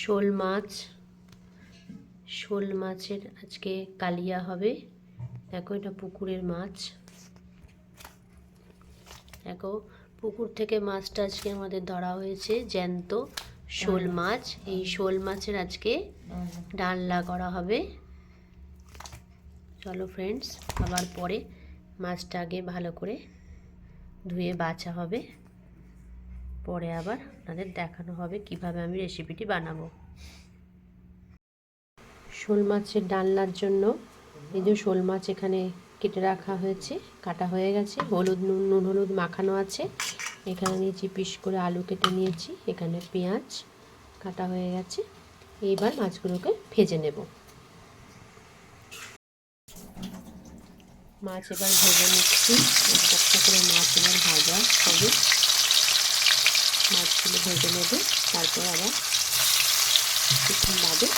শোল মাছ। শোল মাছের আজকে কালিয়া হবে। দেখো এটা পুকুরের মাছ। দেখো পুকুর থেকে মাছটা আজকে আমাদের ধরা হয়েছে জ্যান্ত শোল মাছ। এই শোল মাছের আজকে ডালনা করা হবে। চলো ফ্রেন্ডস আবার পরে মাছটা আগে ভালো করে ধুয়ে বাছা হবে। পরে আবার আপনাদের দেখানো হবে কীভাবে আমি রেসিপিটি বানাবো। শোল মাছের ডালনার জন্য এই যে শোল মাছ এখানে কেটে রাখা হয়েছে, কাটা হয়ে গেছে, হলুদ, নুন নুন হলুদ মাখানো আছে। এখানে নিয়েছি পিস করে আলু কেটে নিয়েছি, এখানে পেঁয়াজ কাটা হয়ে গেছে। এইবার মাছগুলোকে ভেজে নেব। মাছ এবার ভেজে নিচ্ছি। করে মাছ এবার ভাজা হবে। মাছগুলো ভেজে নেবে, তারপর আবার কিছুক্ষণ বাদে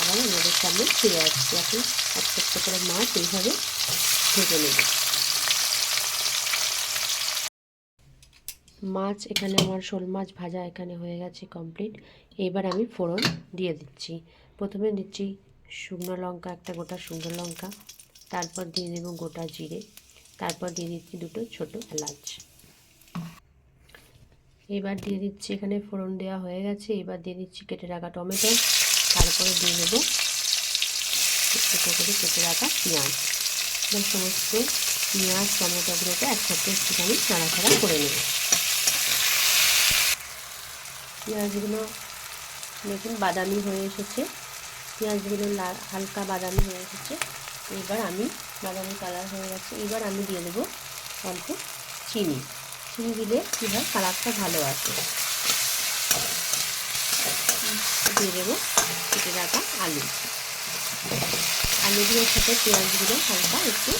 আবার আমাদের সামনে ফিরে আসছি। এখন একটা একটা করে মাছ এইভাবে ভেজে নেবে। মাছ এখানে আমার শোল মাছ ভাজা এখানে হয়ে গেছে কমপ্লিট। এবার আমি ফোড়ন দিয়ে দিচ্ছি। প্রথমে দিচ্ছি শুকনো লঙ্কা, একটা গোটা শুকনো লঙ্কা, তারপর দিয়ে দেবো গোটা জিরে, তারপর দিয়ে দিচ্ছি দুটো ছোটো এলাচ। এবার দিয়ে দিচ্ছি এখানে ফোড়ন দেওয়া হয়ে গেছে। এবার দিয়ে দিচ্ছি কেটে রাখা টমেটো। তারপরে দিয়ে দেবো ছোটো করে কেটে রাখা পেঁয়াজ। এবং সমস্ত পেঁয়াজ, টমেটোগুলোকে একসাথে একটুখানি নাড়াচাড়া করে নেব। পেঁয়াজগুলো দেখুন বাদামি হয়ে এসেছে। পেঁয়াজগুলো লাল হালকা বাদামি হয়ে এসেছে। এবার আমি বাদামি কালার হয়ে গেছে। এবার আমি দিয়ে দেবো অল্প চিনি। চিনি দিলে কী হয়? কালারটা ভালো আসে। দিয়ে দেবো কেটে রাখা আলু। আলুগুলোর সাথে পেঁয়াজগুলো হালকা একটু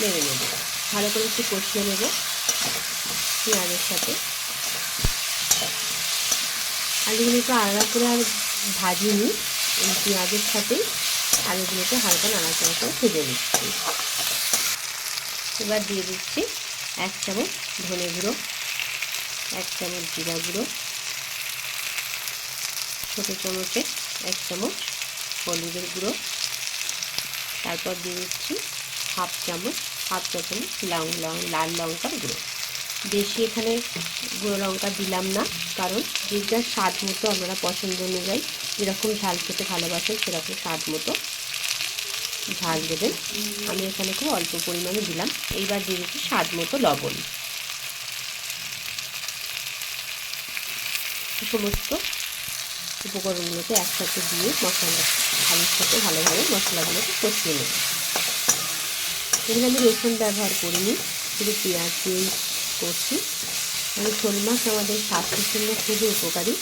নেড়ে নেব। ভালো করে একটু কষিয়ে নেব পেঁয়াজের সাথে। আলুগুলোকে আলাদা করে আর ভাজিনি, এই পেঁয়াজের সাথেই আলুগুলোকে হালকা নাড়াচাড়া করে ভেজে নিচ্ছি। এবার দিয়ে দিচ্ছি এক চামচ ধনে গুঁড়ো, এক চামচ জিরা গুঁড়ো, ছোটো চামচে এক চামচ হলুদের গুঁড়ো, তারপর দিয়ে দিচ্ছি হাফ চামচ হাফ চামচ লং লং লাল লঙ্কার গুঁড়ো। বেশি এখানে গুঁড়ো লঙ্কা দিলাম না, কারণ যে যার স্বাদ মতো আপনারা পছন্দ অনুযায়ী যেরকম ঝাল খেতে ভালোবাসেন সেরকম স্বাদ মতো ঝাল দেবেন। আমি এখানে খুব অল্প পরিমাণে দিলাম। এইবার দিয়ে দিচ্ছি স্বাদ মতো লবণ। সমস্ত উপকরণগুলোকে একসাথে দিয়ে মশলা আলুর সাথে ভালোভাবে মশলাগুলোকে কষিয়ে নেব। এখানে আমি রসুন ব্যবহার করিনি, শুধু পেঁয়াজ দিয়েই করছি। মানে শোল মাছ আমাদের স্বাস্থ্যের জন্য খুবই উপকারী।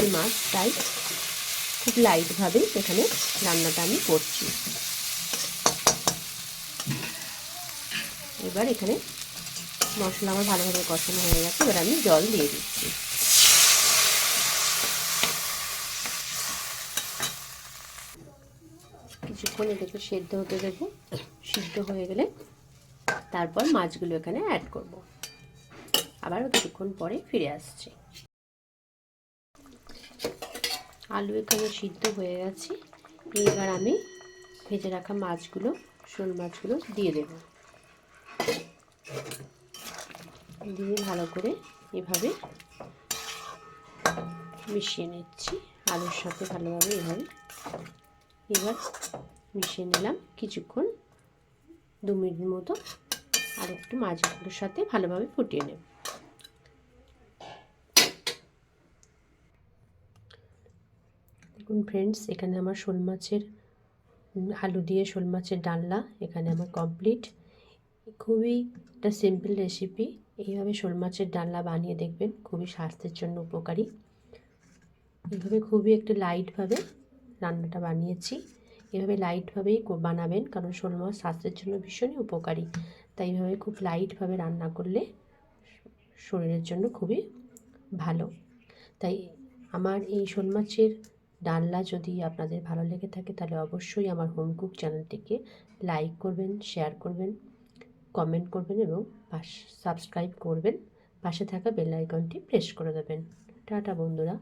এই মাছ, তাই খুব লাইটভাবেই এখানে রান্নাটা আমি করছি। এবার এখানে মশলা আমার ভালোভাবে কষানো হয়ে গেছে, এবার আমি জল দিয়ে দিচ্ছি। কিছুক্ষণ এটাকে সেদ্ধ হতে দেবো, সিদ্ধ হয়ে গেলে তারপর মাছগুলো এখানে অ্যাড করব। আবারও কিছুক্ষণ পরে ফিরে আসছি। আলু এখানে সিদ্ধ হয়ে গেছে। এবার আমি ভেজে রাখা মাছগুলো, শোল মাছগুলো দিয়ে দেব। দিয়ে ভালো করে এভাবে মিশিয়ে নিচ্ছি। আলুর সাথে ভালোভাবে এভাবে। এবার মিশিয়ে নিলাম কিছুক্ষণ, দু মিনিট মতো আর একটু মাছগুলোর সাথে ভালোভাবে ফুটিয়ে নেব। দেখুন ফ্রেন্ডস এখানে আমার শোল মাছের আলু দিয়ে শোল মাছের ডালনা, এখানে আমার কমপ্লিট খুবই একটা সিম্পল রেসিপি এইভাবে শোল মাছের ডালনা বানিয়ে দেখবেন, খুবই স্বাস্থ্যের জন্য উপকারী। এইভাবে খুবই একটু লাইটভাবে রান্নাটা বানিয়েছি। এভাবে লাইটভাবেই বানাবেন, কারণ শোল মাছ স্বাস্থ্যের জন্য ভীষণই উপকারী। তাই এইভাবে খুব লাইটভাবে রান্না করলে শরীরের জন্য খুবই ভালো। তাই আমার এই শোল মাছের ডালনা যদি আপনাদের ভালো লেগে থাকে, তাহলে অবশ্যই আমার হোম কুক চ্যানেলটিকে লাইক করবেন শেয়ার করবেন কমেন্ট করবেন এবং সাবস্ক্রাইব করবেন। পাশে থাকা বেল আইকনটি প্রেস করে দেবেন। টাটা বন্ধুরা।